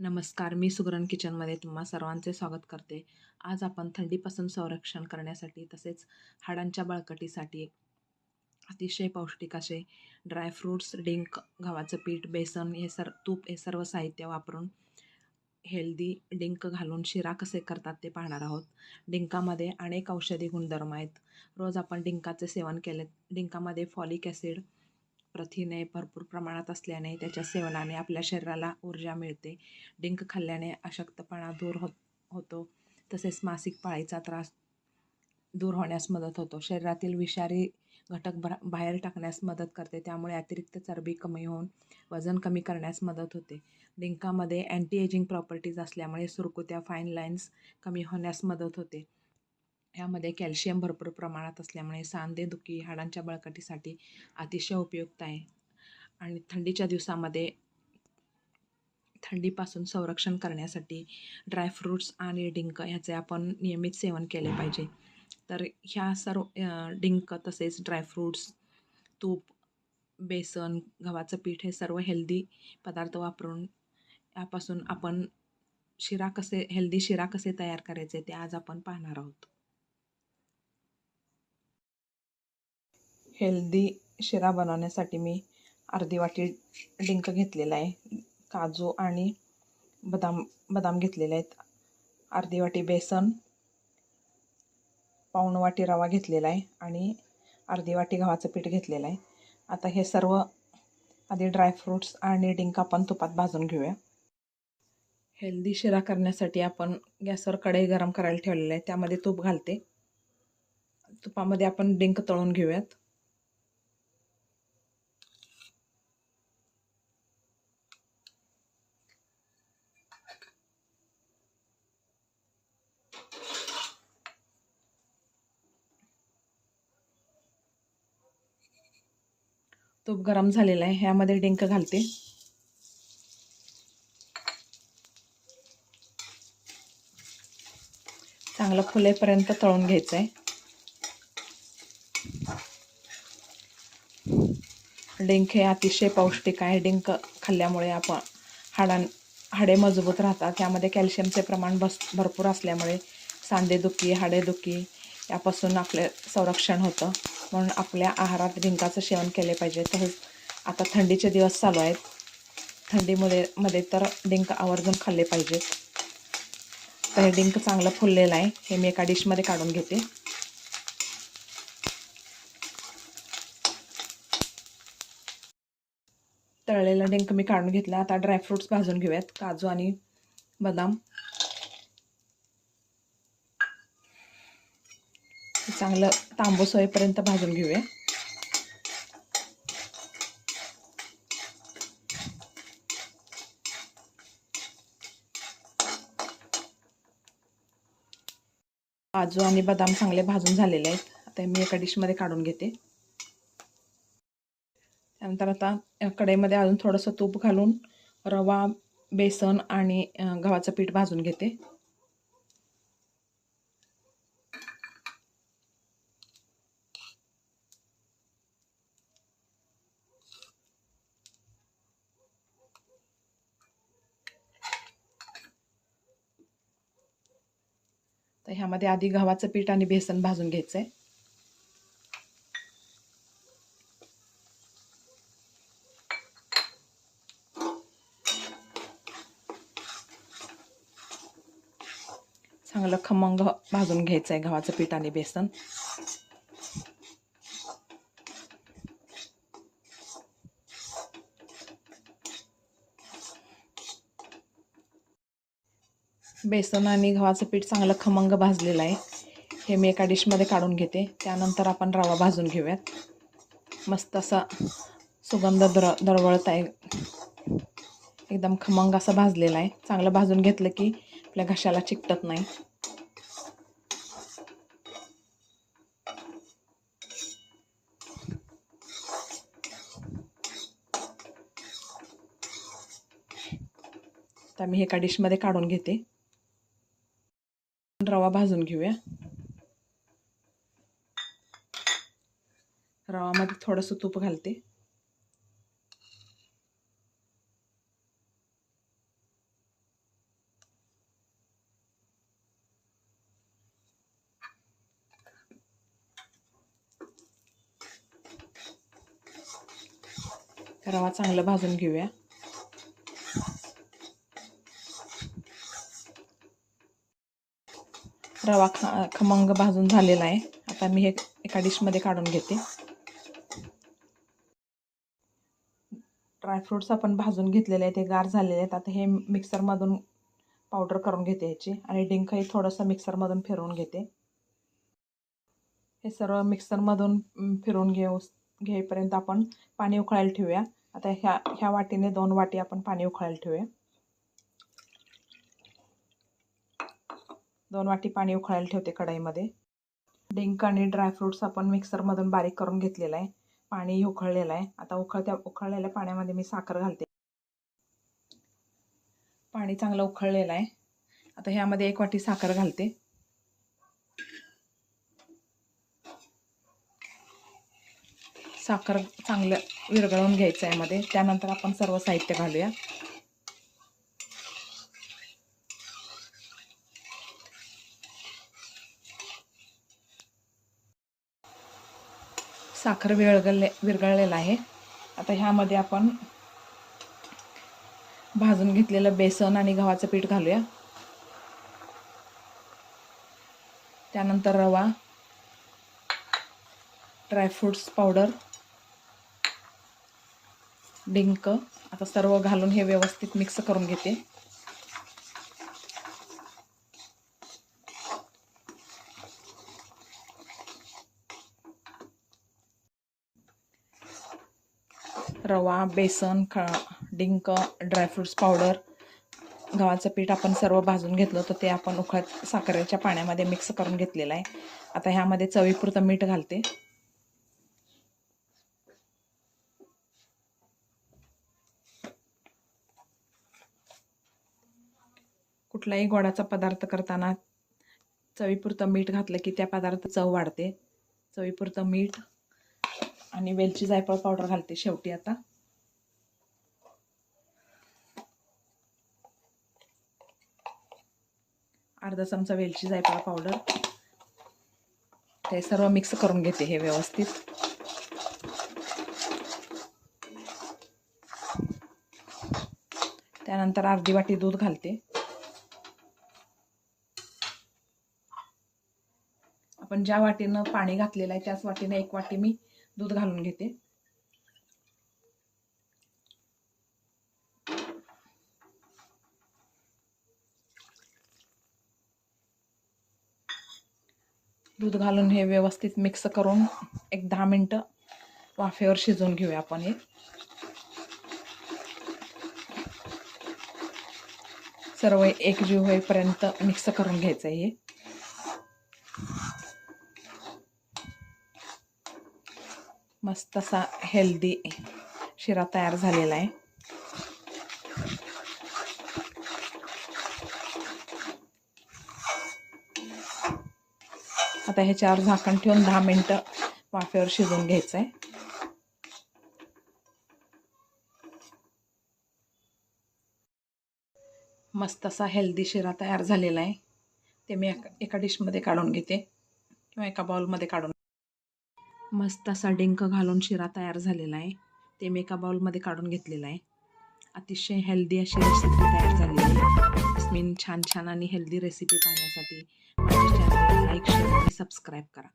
नमस्कार मी सुगरण किचनमध्ये तुम्हा सर्वांचे स्वागत करते. आज आपण थंडीपासून संरक्षण करण्यासाठी तसेच हाडांच्या बळकटीसाठी अतिशय पौष्टिक असे ड्रायफ्रूट्स डिंक गव्हाचं पीठ बेसन हे सर तूप हे सर्व साहित्य वापरून हेल्दी डिंक घालून शिरा कसे करतात ते पाहणार आहोत. डिंकामध्ये अनेक औषधी गुणधर्म आहेत. रोज आपण डिंकाचे सेवन केले डिंकामध्ये फॉलिक ॲसिड प्रथिने भरपूर प्रमाणात असल्याने त्याच्या सेवनाने आपल्या शरीराला ऊर्जा मिळते. डिंक खाल्ल्याने अशक्तपणा दूर होत होतो. तसेच मासिक पाळीचा त्रास दूर होण्यास मदत होतो. शरीरातील विषारी घटक भरा बाहेर टाकण्यास मदत करते. त्यामुळे अतिरिक्त चरबी कमी होऊन वजन कमी करण्यास मदत होते. डिंकामध्ये अँटी एजिंग प्रॉपर्टीज असल्यामुळे सुरकुत्या फाईन लाईन्स कमी होण्यास मदत होते. ह्यामध्ये कॅल्शियम भरपूर प्रमाणात असल्यामुळे सांधेदुखी हाडांच्या बळकटीसाठी अतिशय उपयुक्त आहे. आणि थंडीच्या दिवसामध्ये थंडीपासून संरक्षण करण्यासाठी ड्रायफ्रूट्स आणि डिंक ह्याचे आपण नियमित सेवन केले पाहिजे. तर ह्या सर्व डिंक तसेच ड्रायफ्रूट्स तूप बेसन गव्हाचं पीठ हे सर्व हेल्दी पदार्थ वापरून यापासून आपण शिरा कसे हेल्दी शिरा कसे तयार करायचे ते आज आपण पाहणार आहोत. हेल्दी शिरा बनवण्यासाठी मी अर्धी वाटी डिंक घेतलेला आहे. काजू आणि बदाम बदाम घेतलेले आहेत. अर्धी वाटी बेसन पाऊण वाटी रवा घेतलेला आहे आणि अर्धी वाटी गव्हाचं पीठ घेतलेलं आहे. आता हे सर्व आधी ड्रायफ्रूट्स आणि डिंक आपण तुपात भाजून घेऊया. हेल्दी शिरा करण्यासाठी आपण गॅसवर कढई गरम करायला ठेवलेलं आहे. त्यामध्ये तूप घालते. तुपामध्ये आपण डिंक तळून घेऊयात. तूप गरम झालेला आहे. ह्यामध्ये डिंक घालते. चांगलं फुलेपर्यंत तळून घ्यायचं आहे डिंक हे अतिशय पौष्टिक आहे. डिंक खाल्ल्यामुळे आपण हाडां हाडे मजबूत राहतात. त्यामध्ये कॅल्शियमचे प्रमाण बस भरपूर असल्यामुळे सांधेदुखी हाडेदुखी यापासून आपले संरक्षण होतं. आपण आपल्या आहारात डिंकाचं सेवन केले पाहिजे. तसेच आता थंडीचे दिवस चालू आहेत. थंडीमध्ये मध्ये तर डिंक आवर्जून खाल्ले पाहिजेत तर हे डिंक चांगलं फुललेलं आहे. हे मी एका डिशमध्ये काढून घेते. तळलेला डिंक मी काढून घेतला. आता ड्रायफ्रूट्स भाजून घेऊयात. काजू आणि बदाम. चांगलं तांबूस होईपर्यंत भाजून घेऊया. काजू आणि बदाम चांगले भाजून झालेले आहेत. आता मी एका डिशमध्ये काढून घेते. त्यानंतर आता कढईमध्ये अजून थोडंसं तूप घालून रवा बेसन आणि गव्हाचं पीठ भाजून घेते. तर ह्यामध्ये आधी गव्हाचं पीठ आणि बेसन भाजून घ्यायचं आहे चांगलं खमंग भाजून घ्यायचं आहे गव्हाचं पीठ आणि बेसन. बेसन आणि गव्हाचं पीठ चांगलं खमंग भाजलेलं आहे. हे मी एका डिशमध्ये काढून घेते. त्यानंतर आपण रवा भाजून घेऊयात. मस्त असा सुगंध दर दरवळत आहे. एकदम खमंग असं भाजलेला आहे. चांगलं भाजून घेतलं की आपल्या घशाला चिकटत नाही. तर मी एका डिशमध्ये काढून घेते. रवा भाजून घेऊया. रवामध्ये थोडंसं तूप घालते. रवा चांगलं भाजून घेऊया. रवा ख खमंग भाजून झालेला आहे. आता मी हे एका डिशमध्ये काढून घेते. ड्रायफ्रूट्स आपण भाजून घेतलेले आहेत ते गार झालेले आहेत. आता हे मिक्सरमधून पावडर करून घेते ह्याची आणि डिंकही थोडंसं मिक्सरमधून फिरवून घेते. हे सर्व मिक्सरमधून फिरून फिरवून घेऊ घेईपर्यंत आपण पाणी उकळायला ठेवूया. आता ह्या ह्या वाटीने दोन वाटी आपण पाणी उकळायला ठेवूया. दोन वाटी पाणी उकळायला ठेवते कढाईमध्ये. डिंक आणि ड्रायफ्रूट्स आपण मिक्सरमधून बारीक करून घेतलेलं आहे. पाणी उकळलेलं आहे. आता उकळत्या उकळलेल्या पाण्यामध्ये मी साखर घालते. पाणी चांगलं उकळलेलं आहे. आता ह्यामध्ये एक वाटी साखर घालते. साखर चांगलं विरघळून घ्यायचं आहे यामध्ये. त्यानंतर आपण सर्व साहित्य घालूया. साखर विरगळले विरघळलेलं आहे. आता ह्यामध्ये आपण भाजून घेतलेलं बेसन आणि गव्हाचं पीठ घालूया. त्यानंतर रवा ड्रायफ्रूट्स पावडर डिंक. आता सर्व घालून हे व्यवस्थित मिक्स करून घेते. रवा बेसन ख डिंक ड्रायफ्रूट्स पावडर गव्हाचं पीठ आपण सर्व भाजून घेतलं होतं ते आपण उखळत साखरेच्या पाण्यामध्ये मिक्स करून घेतलेलं आहे. आता ह्यामध्ये चवीपुरतं मीठ घालते. कुठलाही गोडाचा पदार्थ करताना चवीपुरतं मीठ घातलं की त्या पदार्थ चव वाढते. चवीपुरतं मीठ आणि वेलची जायफळ पावडर घालते शेवटी आता. अर्धा चमचा वेलची जायफळा पावडर ते सर्व मिक्स करून घेते हे व्यवस्थित. त्यानंतर अर्धी वाटी दूध घालते. आपण ज्या वाटीनं पाणी घातलेलं आहे त्याच वाटीनं एक वाटी मी दूध घालून घेते. दूध घालून हे व्यवस्थित मिक्स करून एक दहा मिनटं वाफेवर शिजवून घेऊया आपण हे. सर्व एकजीव होईपर्यंत मिक्स करून घ्यायचं आहे हे. मस्त असा हेल्दी शिरा तयार झालेला आहे. आता ह्याच्यावर झाकण ठेवून दहा मिनटं वाफेवर शिजवून घ्यायचं आहे मस्त असा हेल्दी शिरा तयार झालेला आहे. ते मी एका एका डिशमध्ये काढून घेते किंवा एका बाउलमध्ये काढून. मस्त असा डिंक घालून शिरा तयार झालेला आहे. ते मी एका बाउलमध्ये काढून घेतलेला आहे. अतिशय हेल्दी अशी रेसिपी तयार झालेली आहे. मी छान छान आणि हेल्दी रेसिपी पाहण्यासाठी माझ्या लाईक शेअर आणि सबस्क्राईब करा.